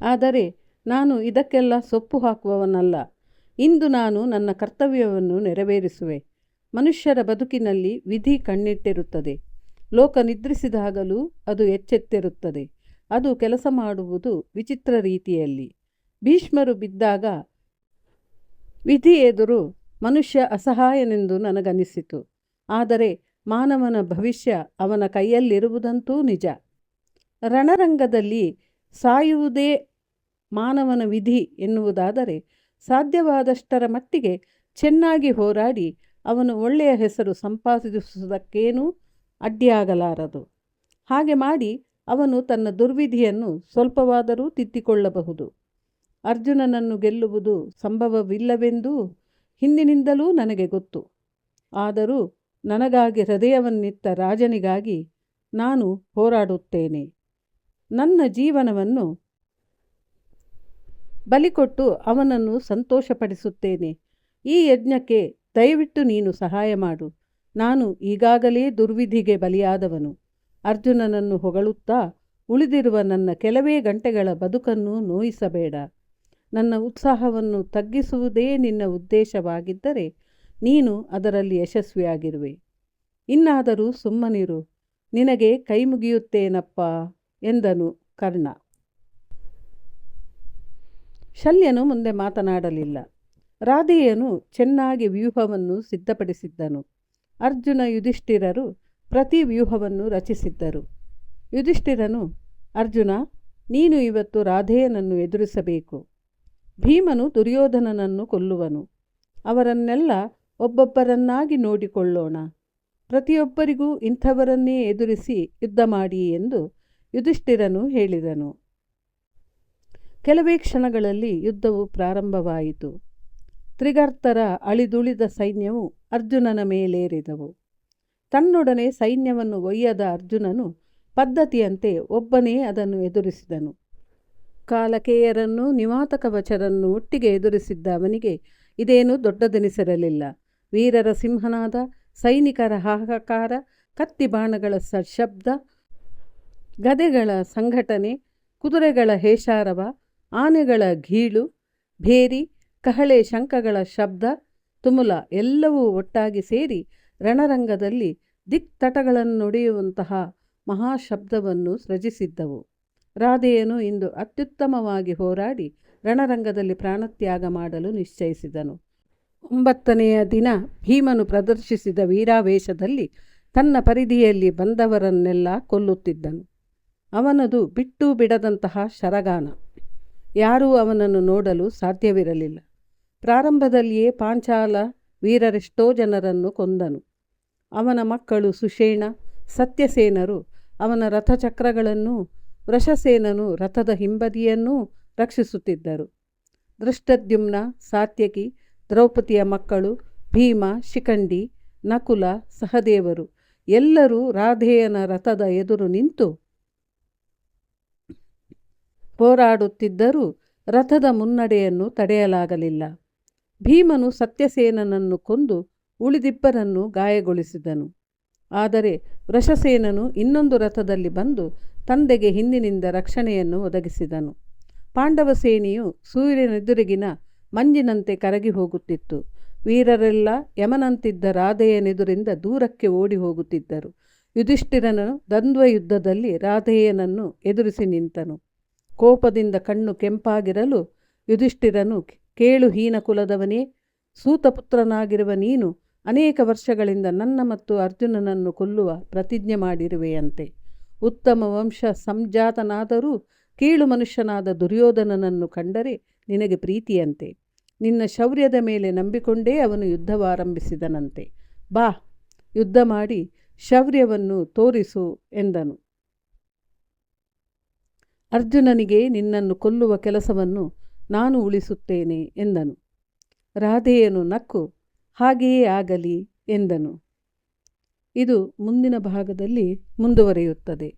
ಆದರೆ ನಾನು ಇದಕ್ಕೆಲ್ಲ ಸೊಪ್ಪು ಹಾಕುವವನಲ್ಲ. ಇಂದು ನಾನು ನನ್ನ ಕರ್ತವ್ಯವನ್ನು ನೆರವೇರಿಸುವೆ. ಮನುಷ್ಯರ ಬದುಕಿನಲ್ಲಿ ವಿಧಿ ಕಣ್ಣಿಟ್ಟಿರುತ್ತದೆ. ಲೋಕ ನಿದ್ರಿಸಿದಾಗಲೂ ಅದು ಎಚ್ಚೆತ್ತಿರುತ್ತದೆ. ಅದು ಕೆಲಸ ಮಾಡುವುದು ವಿಚಿತ್ರ ರೀತಿಯಲ್ಲಿ. ಭೀಷ್ಮರು ಬಿದ್ದಾಗ ವಿಧಿ ಎದುರು ಮನುಷ್ಯ ಅಸಹಾಯನೆಂದು ನನಗನಿಸಿತು. ಆದರೆ ಮಾನವನ ಭವಿಷ್ಯ ಅವನ ಕೈಯಲ್ಲಿರುವುದಂತೂ ನಿಜ. ರಣರಂಗದಲ್ಲಿ ಸಾಯುವುದೇ ಮಾನವನ ವಿಧಿ ಎನ್ನುವುದಾದರೆ ಸಾಧ್ಯವಾದಷ್ಟರ ಮಟ್ಟಿಗೆ ಚೆನ್ನಾಗಿ ಹೋರಾಡಿ ಅವನು ಒಳ್ಳೆಯ ಹೆಸರು ಸಂಪಾದಿಸುವುದಕ್ಕೇನೂ ಅಡ್ಡಿಯಾಗಲಾರದು. ಹಾಗೆ ಮಾಡಿ ಅವನು ತನ್ನ ದುರ್ವಿಧಿಯನ್ನು ಸ್ವಲ್ಪವಾದರೂ ತಿದ್ದಿಕೊಳ್ಳಬಹುದು. ಅರ್ಜುನನನ್ನು ಗೆಲ್ಲುವುದು ಸಂಭವವಿಲ್ಲವೆಂದೂ ಹಿಂದಿನಿಂದಲೂ ನನಗೆ ಗೊತ್ತು. ಆದರೂ ನನಗಾಗಿ ಹೃದಯವನ್ನಿತ್ತ ರಾಜನಿಗಾಗಿ ನಾನು ಹೋರಾಡುತ್ತೇನೆ. ನನ್ನ ಜೀವನವನ್ನು ಬಲಿಕೊಟ್ಟು ಅವನನ್ನು ಸಂತೋಷಪಡಿಸುತ್ತೇನೆ. ಈ ಯಜ್ಞಕ್ಕೆ ದಯವಿಟ್ಟು ನೀನು ಸಹಾಯ ಮಾಡು. ನಾನು ಈಗಾಗಲೇ ದುರ್ವಿಧಿಗೆ ಬಲಿಯಾದವನು. ಅರ್ಜುನನನ್ನು ಹೊಗಳುತ್ತಾ ಉಳಿದಿರುವ ನನ್ನ ಕೆಲವೇ ಗಂಟೆಗಳ ಬದುಕನ್ನು ನೋಯಿಸಬೇಡ. ನನ್ನ ಉತ್ಸಾಹವನ್ನು ತಗ್ಗಿಸುವುದೇ ನಿನ್ನ ಉದ್ದೇಶವಾಗಿದ್ದರೆ ನೀನು ಅದರಲ್ಲಿ ಯಶಸ್ವಿಯಾಗಿರುವೆ. ಇನ್ನಾದರೂ ಸುಮ್ಮನಿರು. ನಿನಗೆ ಕೈ ಮುಗಿಯುತ್ತೇನಪ್ಪ ಎಂದನು ಕರ್ಣ. ಶಲ್ಯನು ಮುಂದೆ ಮಾತನಾಡಲಿಲ್ಲ. ರಾಧೆಯನು ಚೆನ್ನಾಗಿ ವ್ಯೂಹವನ್ನು ಸಿದ್ಧಪಡಿಸಿದ್ದನು. ಅರ್ಜುನ ಯುಧಿಷ್ಠಿರರು ಪ್ರತಿ ವ್ಯೂಹವನ್ನು ರಚಿಸಿದ್ದರು. ಯುಧಿಷ್ಠಿರನು, ಅರ್ಜುನ, ನೀನು ಇವತ್ತು ರಾಧೆಯನನ್ನು ಎದುರಿಸಬೇಕು. ಭೀಮನು ದುರ್ಯೋಧನನನ್ನು ಕೊಲ್ಲುವನು. ಅವರನ್ನೆಲ್ಲ ಒಬ್ಬೊಬ್ಬರನ್ನಾಗಿ ನೋಡಿಕೊಳ್ಳೋಣ. ಪ್ರತಿಯೊಬ್ಬರಿಗೂ ಇಂಥವರನ್ನೇ ಎದುರಿಸಿ ಯುದ್ಧ ಮಾಡಿ ಎಂದು ಯುಧಿಷ್ಠಿರನು ಹೇಳಿದನು. ಕೆಲವೇ ಕ್ಷಣಗಳಲ್ಲಿ ಯುದ್ಧವು ಪ್ರಾರಂಭವಾಯಿತು. ತ್ರಿಗರ್ತರ ಅಳಿದುಳಿದ ಸೈನ್ಯವು ಅರ್ಜುನನ ಮೇಲೇರಿದವು. ತನ್ನೊಡನೆ ಸೈನ್ಯವನ್ನು ಒಯ್ಯದ ಅರ್ಜುನನು ಪದ್ಧತಿಯಂತೆ ಒಬ್ಬನೇ ಅದನ್ನು ಎದುರಿಸಿದನು. ಕಾಲಕೇಯರನ್ನು, ನಿವಾತಕ ವಚರನ್ನು ಒಟ್ಟಿಗೆ ಎದುರಿಸಿದ್ದ ಅವನಿಗೆ ಇದೇನು ದೊಡ್ಡದೆನಿಸಿರಲಿಲ್ಲ. ವೀರರ ಸಿಂಹನಾದ, ಸೈನಿಕರ ಹಾಹಾಕಾರ ಕತ್ತಿ ಬಾಣಗಳ ಸಶಬ್ದ, ಗದೆಗಳ ಸಂಘಟನೆ, ಕುದುರೆಗಳ ಹೇಷಾರವ ಆನೆಗಳ ಘೀಳು ಭೇರಿ, ಕಹಳೆ ಶಂಖಗಳ ಶಬ್ದ, ತುಮುಲ ಎಲ್ಲವೂ ಒಟ್ಟಾಗಿ ಸೇರಿ ರಣರಂಗದಲ್ಲಿ ದಿಕ್ತಟಗಳನ್ನೊಡೆಯುವಂತಹ ಮಹಾಶಬ್ದವನ್ನು ಸೃಜಿಸಿದ್ದವು. ರಾಧೆಯನು ಇಂದು ಅತ್ಯುತ್ತಮವಾಗಿ ಹೋರಾಡಿ ರಣರಂಗದಲ್ಲಿ ಪ್ರಾಣತ್ಯಾಗ ಮಾಡಲು ನಿಶ್ಚಯಿಸಿದನು. ಒಂಬತ್ತನೆಯ ದಿನ ಭೀಮನು ಪ್ರದರ್ಶಿಸಿದ ವೀರಾವೇಶದಲ್ಲಿ ತನ್ನ ಪರಿಧಿಯಲ್ಲಿ ಬಂದವರನ್ನೆಲ್ಲ ಕೊಲ್ಲುತ್ತಿದ್ದನು. ಅವನದು ಬಿಟ್ಟು ಬಿಡದಂತಹ ಶರಗಾನ. ಯಾರೂ ಅವನನ್ನು ನೋಡಲು ಸಾಧ್ಯವಿರಲಿಲ್ಲ. ಪ್ರಾರಂಭದಲ್ಲಿಯೇ ಪಾಂಚಾಲ ವೀರರೆಷ್ಟೋ ಜನರನ್ನು ಕೊಂದನು. ಅವನ ಮಕ್ಕಳು ಸುಷೇಣ, ಸತ್ಯಸೇನರು, ಅವನ ರಥಚಕ್ರಗಳನ್ನೂ, ವೃಷಸೇನನು ರಥದ ಹಿಂಬದಿಯನ್ನೂ ರಕ್ಷಿಸುತ್ತಿದ್ದರು. ದೃಷ್ಟದ್ಯುಮ್ನ ಸಾತ್ಯಕಿ, ದ್ರೌಪದಿಯ ಮಕ್ಕಳು, ಭೀಮ, ಶಿಖಂಡಿ, ನಕುಲ, ಸಹದೇವರು ಎಲ್ಲರೂ ರಾಧೇಯನ ರಥದ ಎದುರು ನಿಂತು ಹೋರಾಡುತ್ತಿದ್ದರೂ ರಥದ ಮುನ್ನಡೆಯನ್ನು ತಡೆಯಲಾಗಲಿಲ್ಲ. ಭೀಮನು ಸತ್ಯಸೇನನನ್ನು ಕೊಂದು ಉಳಿದಿಬ್ಬರನ್ನು ಗಾಯಗೊಳಿಸಿದನು. ಆದರೆ ವೃಷಸೇನನು ಇನ್ನೊಂದು ರಥದಲ್ಲಿ ಬಂದು ತಂದೆಗೆ ಹಿಂದಿನಿಂದ ರಕ್ಷಣೆಯನ್ನು ಒದಗಿಸಿದನು. ಪಾಂಡವ ಸೇನೆಯು ಸೂರ್ಯನೆದುರಿಗಿನ ಮಂಜಿನಂತೆ ಕರಗಿ ಹೋಗುತ್ತಿತ್ತು. ವೀರರೆಲ್ಲ ಯಮನಂತಿದ್ದ ರಾಧೆಯನೆದುರಿಂದ ದೂರಕ್ಕೆ ಓಡಿ ಹೋಗುತ್ತಿದ್ದರು. ಯುಧಿಷ್ಠಿರನು ದ್ವಂದ್ವ ಯುದ್ಧದಲ್ಲಿ ರಾಧೆಯನನ್ನು ಎದುರಿಸಿ ನಿಂತನು. ಕೋಪದಿಂದ ಕಣ್ಣು ಕೆಂಪಾಗಿರಲು ಯುಧಿಷ್ಠಿರನು ಕೇಳು ಹೀನ ಕುಲದವನೇ, ಸೂತಪುತ್ರನಾಗಿರುವ ನೀನು ಅನೇಕ ವರ್ಷಗಳಿಂದ ನನ್ನ ಮತ್ತು ಅರ್ಜುನನನ್ನು ಕೊಲ್ಲುವ ಪ್ರತಿಜ್ಞೆ ಮಾಡಿರುವೆಯಂತೆ. ಉತ್ತಮ ವಂಶ ಸಂಜಾತನಾದರೂ ಕೀಳು ಮನುಷ್ಯನಾದ ದುರ್ಯೋಧನನನ್ನು ಕಂಡರೆ ನಿನಗೆ ಪ್ರೀತಿಯಂತೆ. ನಿನ್ನ ಶೌರ್ಯದ ಮೇಲೆ ನಂಬಿಕೊಂಡೇ ಅವನು ಯುದ್ಧವಾರಂಭಿಸಿದನಂತೆ. ಬಾ, ಯುದ್ಧ ಮಾಡಿ ಶೌರ್ಯವನ್ನು ತೋರಿಸು ಎಂದನು. ಅರ್ಜುನನಿಗೆ ನಿನ್ನನ್ನು ಕೊಲ್ಲುವ ಕೆಲಸವನ್ನು ನಾನು ಉಳಿಸುತ್ತೇನೆ ಎಂದನು. ರಾಧೆಯನು ನಕ್ಕು, ಹಾಗೆಯೇ ಆಗಲಿ ಎಂದನು. ಇದು ಮುಂದಿನ ಭಾಗದಲ್ಲಿ ಮುಂದುವರಿಯುತ್ತದೆ.